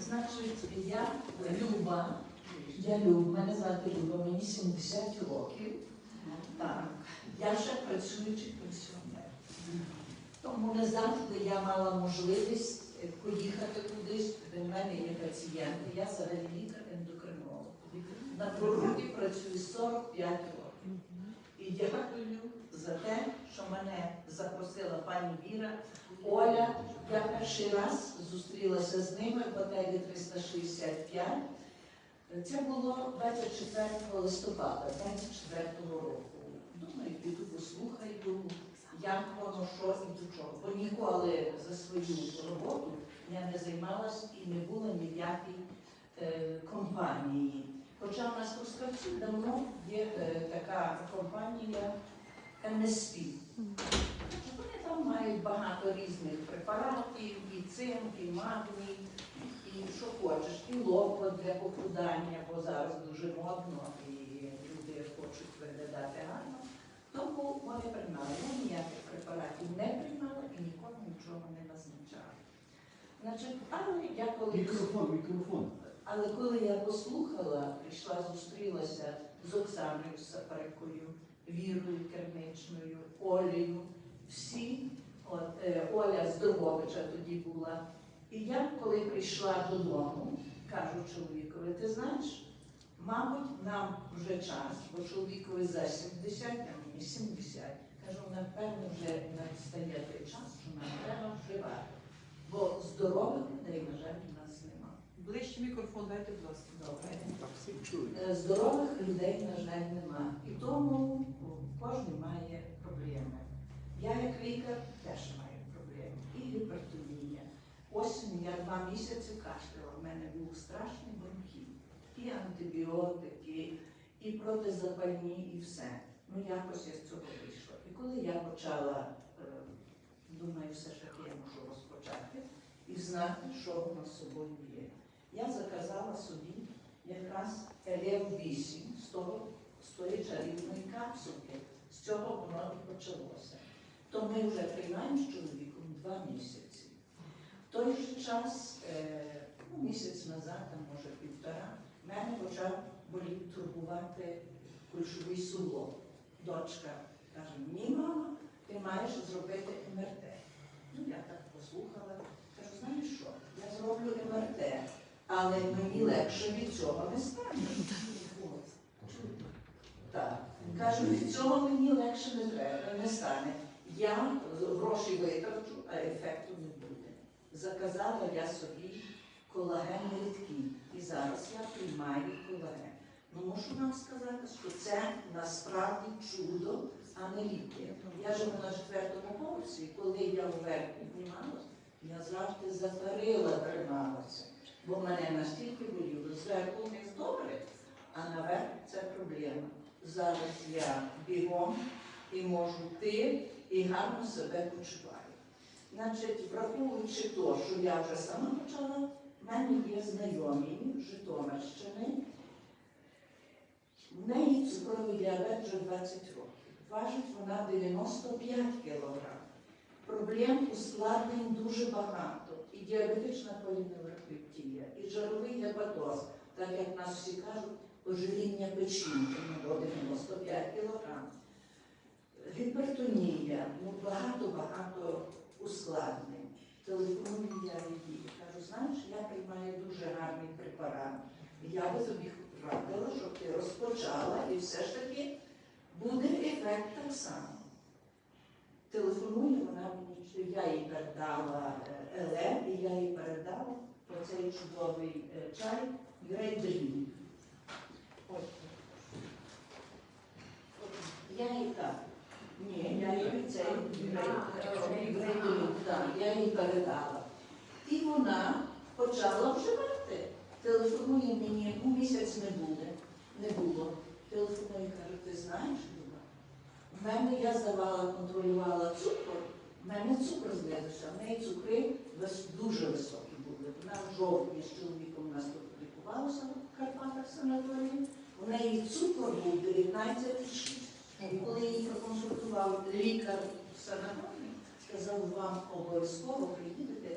Значить, я Люба. Я Люба, мене звати Люба, мені 70 років. Так. Я ще працюючий пенсіонер. Тому не завжди я мала можливість е, поїхати кудись. До мене є пацієнти, я взагалі лікар-ендокринолог. На природі працюю 45 років. І дякую за те, що мене запросила пані Віра. Оля, я перший раз зустрілася з ними в готелі 365. Це було 24 листопада 24 року. Думаю, піду послухаю, як воно, що і до чого. Бо ніколи за свою роботу я не займалась і не була ні в якій е, компанії. Хоча в нас в Трускавці давно є е, така компанія МСП. Вони там мають багато різних препаратів, і цинк, і магній, і що хочеш, і локо для похудання, бо зараз дуже модно, і люди хочуть виглядати гарно. Тому вони приймали. Я ніяких препаратів не приймала і нікому нічого не назначала. Значить, але я коли Мікрофон, мікрофон. Але коли я послухала, прийшла, зустрілася з Оксаною Сапарикою, Вірою Керничною, Олею, всі, от, е, Оля Здоровича тоді була. І я, коли прийшла додому, кажу чоловікові, ти знаєш, мабуть, нам вже час, бо чоловікові за 70, а мені 70. Кажу, напевно, вже настає той час, що нам треба вживати. Бо здорових людей, на жаль. Ближче мікрофон дайте, будь ласка. Добре. Так всі чують. Е, Здорових людей, на жаль, нема. І тому кожен має проблеми. Я як лікар теж маю проблеми. І гіпертонія. Осінь я два місяці кашляла. У мене був страшний бронхіт. І антибіотики, і протизапальні, і все. Ну якось я з цього вийшла. І коли я почала, е, думаю, все ж таки я можу розпочати і знати, що воно з собою є. Я заказала собі якраз Елев 8 з того з чарівної капсулки. З цього воно і почалося. То ми вже приймаємо з чоловіком два місяці. В той же час, е, ну, місяць назад, а може півтора, мене почав боліти турбувати кульшовий суглоб. Дочка каже, ні, мама, ти маєш зробити МРТ. Ну, я так послухала, кажу, знаєш що, я зроблю МРТ, але мені легше від цього не стане. Так. Кажу, від цього мені легше не треба, не стане. Я гроші витрачу, а ефекту не буде. Заказала я собі колаген рідкий. І зараз я приймаю колаген. Ну, мушу вам сказати, що це насправді чудо, а не ліки. Я живу на четвертому поверсі, коли я вверх піднімалася, я завжди за перила трималася. Бо мене настільки боліло, зверху вниз добре, а наверх це проблема. Зараз я бігом і можу йти, і гарно себе почуваю. Значить, враховуючи то, що я вже сама почала, в мене є знайомі Житомирщини. В неї цукровий діабет вже 20 років. Важить вона 95 кілограм. Проблем ускладнень дуже багато. І діабетична поліневропептія, і жировий гепатоз, так як нас всі кажуть, ожиріння печінки до 95 кілограм. Гіпертонія, ну багато-багато ускладнень. Телефоную я їй, кажу, знаєш, я приймаю дуже гарний препарат. Я би тобі радила, щоб ти розпочала і все ж таки буде ефект так само. Що я їй передала е, ЕЛЕ, і я їй передала оцей чудовий е, чай Грейдрін. Я їй так. Ні, я їй цей Грейдрін, так, я їй передала. І вона почала вживати. Телефонує мені, ну місяць не буде, не було. Телефонує, каже, ти знаєш, Люба, в мене я здавала, контролювала цукор, в мене цукор знизився, в неї цукри дуже високі були. Вона в жовтні з чоловіком нас тут лікувалася в Карпатах санаторії. У неї цукор був 19,6. І коли її проконсультував лікар в санаторії, Казав, вам обов'язково приїдете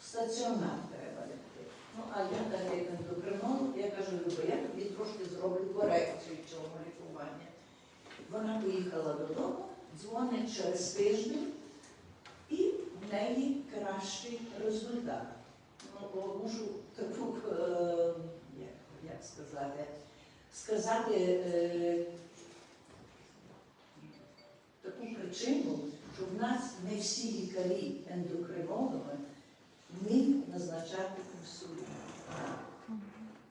в стаціонар треба йти. Ну, а я так як ендокринолог, я кажу, Люба, я тобі трошки зроблю корекцію цього лікування. Вона поїхала додому, дзвонить через тиждень, і в неї кращий результат. Ну, мушу таку, е, як, як сказати, сказати е, таку причину, що в нас не всі лікарі ендокринологи вміють назначати інсулін.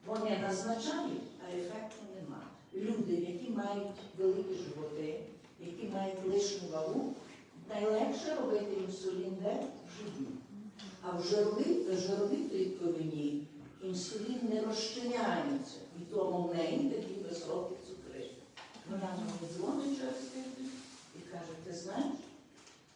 Вони назначають, а ефекту нема. Люди, які мають великі животи, які мають лишню вагу, найлегше робити інсулін де в живі. А в жировій клітковині інсулін не розчиняється, і тому в неї такі високі цукри. Вона мені дзвонить через тиждень і каже, ти знаєш,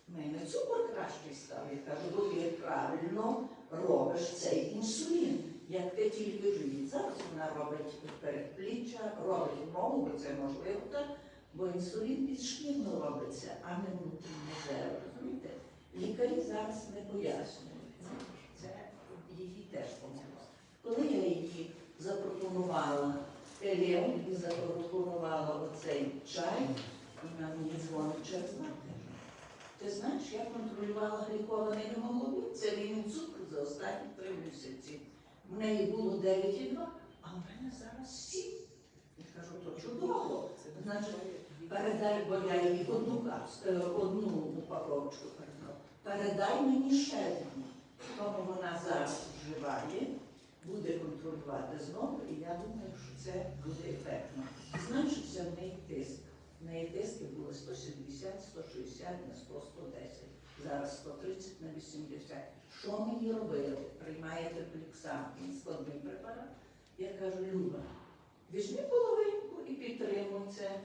в мене цукор кращий став. Я кажу, бо ти правильно робиш цей інсулін. Як ти тільки живіт. Зараз вона робить передпліччя, робить ногу, бо це можливо так, бо інсулін підшкірно робиться, а не внутрішнє зеро. Розумієте? Лікарі зараз не пояснюють. Це її теж помогла. Коли я її запропонувала Елеон і запропонувала оцей чай, вона мені дзвонить через тижні. Ти знаєш, я контролювала глікований гемоглобін, це рівень цукру за останні три місяці. В неї було 9,2, а в мене зараз 7. Я кажу, то чудово. Значить, передай, бо я їй одну е, одну упаковочку передав. Передай мені ще одну. Тому вона зараз вживає, буде контролювати знову, і я думаю, що це буде ефектно. Зменшився в неї тиск. В неї тиски було 170, 160 на 100, 110. Зараз 130 на 80. Що ми їй робили? Приймаєте він складний препарат. Я кажу, Люба, візьми половинку і підтримуй це.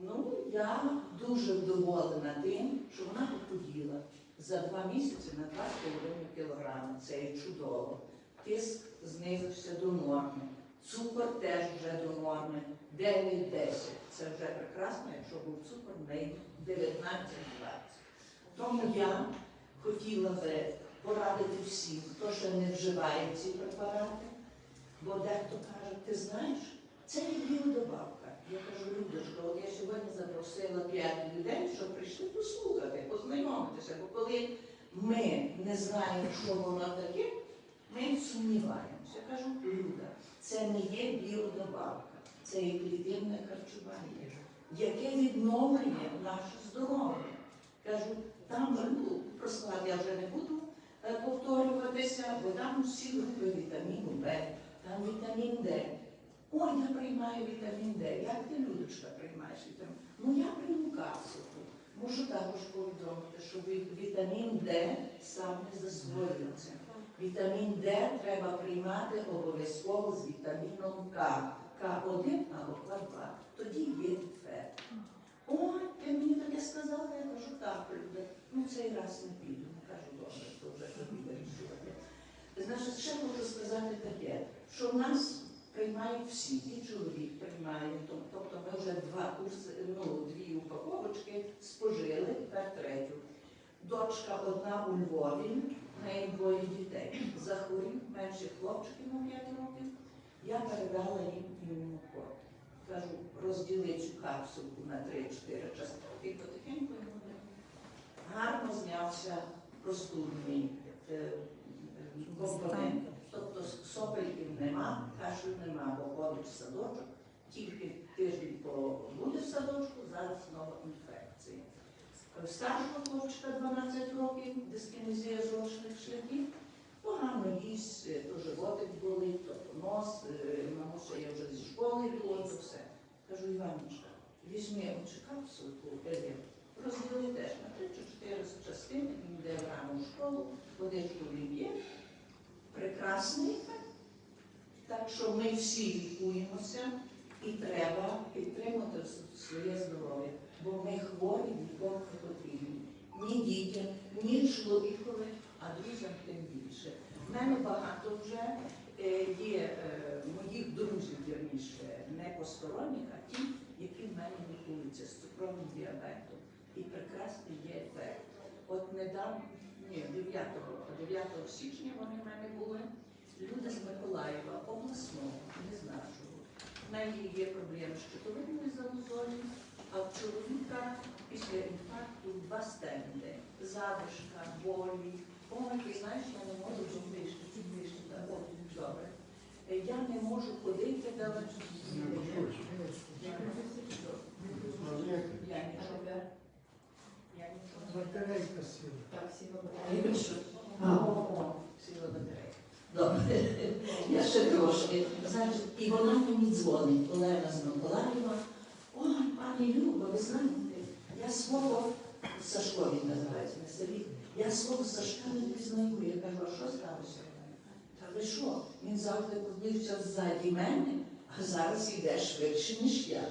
Ну, я дуже вдоволена тим, що вона похуділа за два місяці на 2,5 кілограми. Це є чудово. Тиск знизився до норми. Цукор теж вже до норми. 9-10. Це вже прекрасно, якщо був цукор в неї 19-20. Тому я хотіла би порадити всім, хто ще не вживає ці препарати, бо дехто каже, ти знаєш, це є біодобавка. Я кажу, Людочка, от я сьогодні запросила п'ять людей, щоб прийшли послухати, познайомитися, бо коли ми не знаємо, що воно таке, ми сумніваємося. Я кажу, Люда, це не є біодобавка, це є клітинне харчування, яке відновлює наше здоров'я. Кажу, там ну, про склад я вже не буду е, повторюватися, бо там всі групи вітаміну Б, там вітамін Д. Ой, я приймаю вітамін Д. Як ти, Людочка, приймаєш вітамін? Ну я прийму капсулку. Можу також повідомити, що вітамін Д сам не засвоюється. Вітамін Д треба приймати обов'язково з вітаміном К. К1 або К2. Тоді є ефект. Ой, ти мені таке сказала, я кажу, так, Люда, ну цей раз не піду. Ну, кажу, добре, то вже тобі вирішувати. Значить, ще можу сказати таке, що в нас приймають всі, і чоловік приймає, тобто ми вже два курси, ну, дві упаковочки спожили, тепер третю. Дочка одна у Львові, в неї двоє дітей. Захворів менших хлопчиків на 5 років. Я передала їм імунокод. Кажу, розділи цю капсулку на 3-4 частинки і потихеньку йому. Гарно знявся простудний е, компонент. Тобто сопельків нема, кашлю нема, бо ходить в садочок, тільки тиждень побуде в садочку, зараз знову інфекція. В Старшого хлопчика 12 років, дискінезія жовчних шляхів, погано їсть, е, то животик болить, то нос, е, мамуся я вже зі школи було, то все. Кажу, Іваночка, візьми оцю капсулку, розділи теж на 3 чи 4 частини, йде рано в школу, водичку лів'є, прекрасний. Так що ми всі лікуємося і треба підтримати своє здоров'я, бо ми хворі нікому не потрібні. Ні дітям, ні чоловікові, а друзям тим більше. В мене багато вже е, є е, моїх друзів, вірніше, не посторонніх, а ті, які в мене лікуються з цукровим діабетом. І прекрасний є ефект. От недавно, ні, 9, 9 січня вони в мене були. Люди з Миколаєва, обласного, не з нашого. В неї є проблеми з щитовидною залозою, а в чоловіка після інфаркту два стенди, задишка, болі. Ти знаєш, я не можу так, о, Добре. Я не можу ходити, але я нічого. Я нічого. Батарейка сіла. Так, всі Я. А, о, о, сіла батарея. Добре. Я ще трошки. І вона мені дзвонить, Олена з Миколаєва. Ой, пані Люба, ви знаєте, я свого Сашко він називається на селі. Я свого Сашка не пізнаю. Я кажу, а що сталося? Та ви що? Він завжди ходився ззаді мене, а зараз йде швидше, ніж я.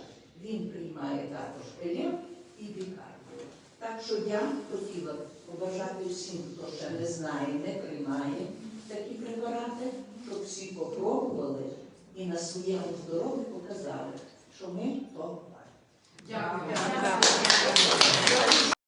Він приймає також елів і бікардію. Так що я хотіла побажати всім, хто ще не знає, не приймає такі препарати, щоб всі попробували і на своєму здоров'ю показали, що ми то. Дякую.